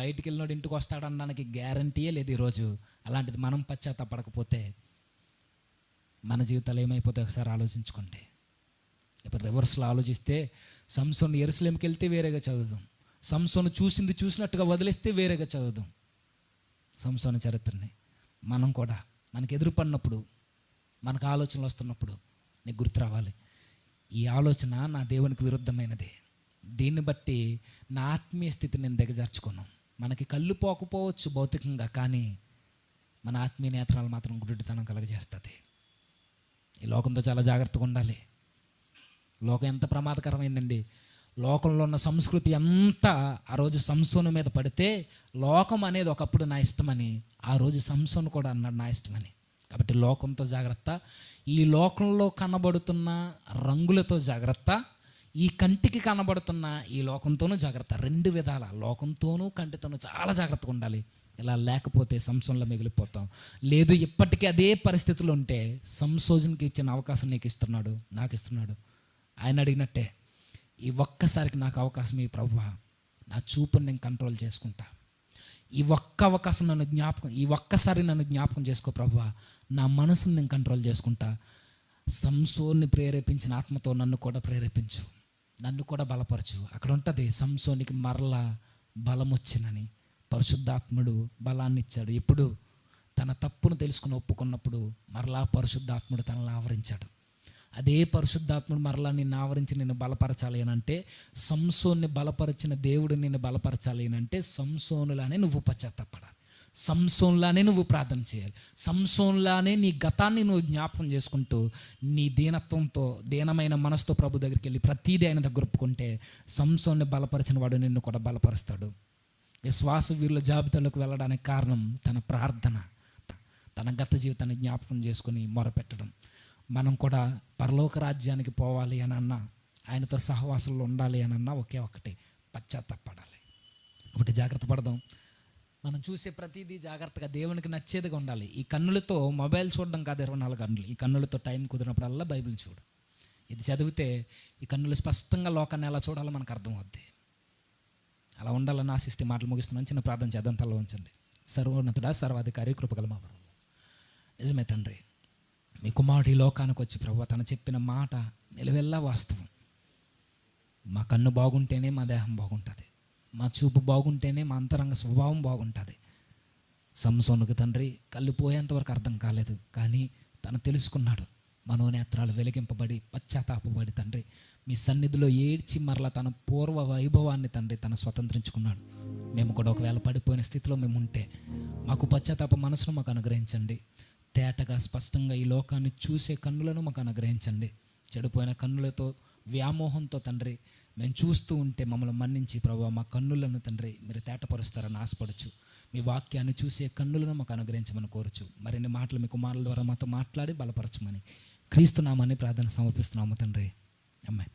బయటికి వెళ్ళినోడు ఇంటికి వస్తాడనడానికి గ్యారంటీయే లేదు ఈరోజు. అలాంటిది మనం పశ్చాత్తపడకపోతే మన జీవితాలు ఏమైపోతాయి ఒకసారి ఆలోచించుకోండి. ఇప్పుడు రివర్స్లో ఆలోచిస్తే సంసోన్ ఎరుసలేంకి వెళ్తే వేరేగా చదువుదాం. సంసోను చూసింది చూసినట్టుగా వదిలేస్తే వేరేగా చదువుదాం. సంసోన చరిత్రని మనం కూడా మనకు ఎదురుపడినప్పుడు మనకు ఆలోచనలు వస్తున్నప్పుడు నీకు గుర్తు రావాలి. ఈ ఆలోచన నా దేవునికి విరుద్ధమైనది. దీన్ని బట్టి నా ఆత్మీయ స్థితిని నేను దిగజార్చుకున్నాను మనకి కళ్ళు పోకపోవచ్చు భౌతికంగా కానీ మన ఆత్మీయ నేత్రాలు మాత్రం గుడ్డితనం కలగజేస్తుంది. ఈ లోకంతో చాలా జాగ్రత్తగా ఉండాలి. లోకం ఎంత ప్రమాదకరమైందండి. లోకంలో ఉన్న సంస్కృతి అంతా ఆ రోజు సంసోను మీద పడితే లోకం అనేది ఒకప్పుడు నా ఇష్టమని ఆ రోజు సంసోను కూడా అన్నాడు నా ఇష్టమని. కాబట్టి లోకంతో జాగ్రత్త. ఈ లోకంలో కనబడుతున్న రంగులతో జాగ్రత్త. ఈ కంటికి కనబడుతున్న ఈ లోకంతోనూ జాగ్రత్త. రెండు విధాల. లోకంతోనూ కంటితోనూ చాలా జాగ్రత్తగా ఉండాలి. ఇలా లేకపోతే సంసోన్లో మిగిలిపోతాం. లేదు ఇప్పటికీ అదే పరిస్థితులు ఉంటే సంశోజనకి ఇచ్చిన అవకాశం నీకు ఇస్తున్నాడు నాకు ఇస్తున్నాడు. ఆయన అడిగినట్టే ఈ ఒక్కసారికి నాకు అవకాశం ఈ ప్రభు నా చూపుని నేను కంట్రోల్ చేసుకుంటా. ఈ ఒక్క అవకాశం నన్ను జ్ఞాపకం ఈ ఒక్కసారి నన్ను జ్ఞాపకం చేసుకో ప్రభు నా మనసుని నేను కంట్రోల్ చేసుకుంటా. సంసోన్ని ప్రేరేపించిన ఆత్మతో నన్ను కూడా ప్రేరేపించు. నన్ను కూడా బలపరచు. అక్కడ ఉంటుంది సంసోనికి మరలా బలం వచ్చినని పరిశుద్ధాత్ముడు బలాన్ని ఇచ్చాడు ఇప్పుడు తన తప్పును తెలుసుకుని ఒప్పుకున్నప్పుడు మరలా పరిశుద్ధాత్ముడు తనని ఆవరించాడు. అదే పరిశుద్ధాత్ముడు మరలా నిన్ను ఆవరించి నిన్ను బలపరచాలి అని అంటే సంసోన్ని బలపరిచిన దేవుడు నిన్ను బలపరచాలి అని అంటే సంసోనులానే నువ్వు పశ్చాత్తపడాలి. సంసోన్లానే నువ్వు ప్రార్థన చేయాలి. సంసోన్లానే నీ గతాన్ని నువ్వు జ్ఞాపకం చేసుకుంటూ నీ దీనత్వంతో దీనమైన మనసుతో ప్రభు దగ్గరికి వెళ్ళి ప్రతీది ఆయన దగ్గర ఒప్పుకుంటే సంసోన్ని బలపరిచిన వాడు నిన్ను కూడా బలపరుస్తాడు. విశ్వాస వీరుల జాబితాలోకి వెళ్ళడానికి కారణం తన ప్రార్థన తన గత జీవితాన్ని జ్ఞాపకం చేసుకుని మొరపెట్టడం. మనం కూడా పరలోక రాజ్యానికి పోవాలి అని అన్నా ఆయనతో సహవాసంలో ఉండాలి అని అన్నా ఒకే ఒకటి పశ్చాత్తపడాలి. ఒకటి జాగ్రత్త పడదాం. మనం చూసే ప్రతిదీ జాగ్రత్తగా దేవునికి నచ్చేదిగా ఉండాలి. ఈ కన్నులతో మొబైల్ చూడడం కాదు ఇరవై నాలుగు గంటలు. ఈ కన్నులతో టైం కుదిరినప్పుడల్లా బైబిల్ చూడు. ఇది చదివితే ఈ కన్నులు స్పష్టంగా లోకాన్ని ఎలా చూడాలో మనకు అర్థమవుద్ది. అలా ఉండాలని ఆశిస్తే మాటలు ముగిస్తున్నాను. చిన్న ప్రార్థన చేద్దాం. తల ఉంచండి. సర్వోన్నతుడా సర్వాధికారి కృపగల మా ప్రభు నిజమే తండ్రి మీ కుమారుడు ఈ లోకానికి వచ్చి ప్రభు తను చెప్పిన మాట నిలవెల్లా వాస్తవం. మా కన్ను బాగుంటేనే మా దేహం బాగుంటుంది. మా చూపు బాగుంటేనే మా అంతరంగ స్వభావం బాగుంటుంది. సంసోనుకు తండ్రి కళ్ళు పోయేంతవరకు అర్థం కాలేదు కానీ తను తెలుసుకున్నాడు. మనోనేత్రాలు వెలిగింపబడి పశ్చాత్తాపబడి తండ్రి మీ సన్నిధిలో ఏడ్చి మరలా తన పూర్వ వైభవాన్ని తండ్రి తను స్వతంత్రించుకున్నాడు. మేము కూడా ఒకవేళ పడిపోయిన స్థితిలో మేము ఉంటే మాకు పశ్చాత్తాప మనసును మాకు అనుగ్రహించండి. తేటగా స్పష్టంగా ఈ లోకాన్ని చూసే కన్నులను మాకు అనుగ్రహించండి. చెడిపోయిన కన్నులతో వ్యామోహంతో తండ్రి మేము చూస్తూ ఉంటే మమ్మల్ని మన్నించి ప్రభు మా కన్నులను తండ్రి మీరు తేటపరుస్తారని ఆశపడచ్చు. మీ వాక్యాన్ని చూసే కన్నులను మాకు అనుగ్రహించమని కోరచ్చు మరిన్ని మాటలు మీ కుమారుల ద్వారా మాతో మాట్లాడి బలపరచమని క్రీస్తునామాన్ని ప్రార్థన సమర్పిస్తున్నాము తండ్రి. అమ్మాయి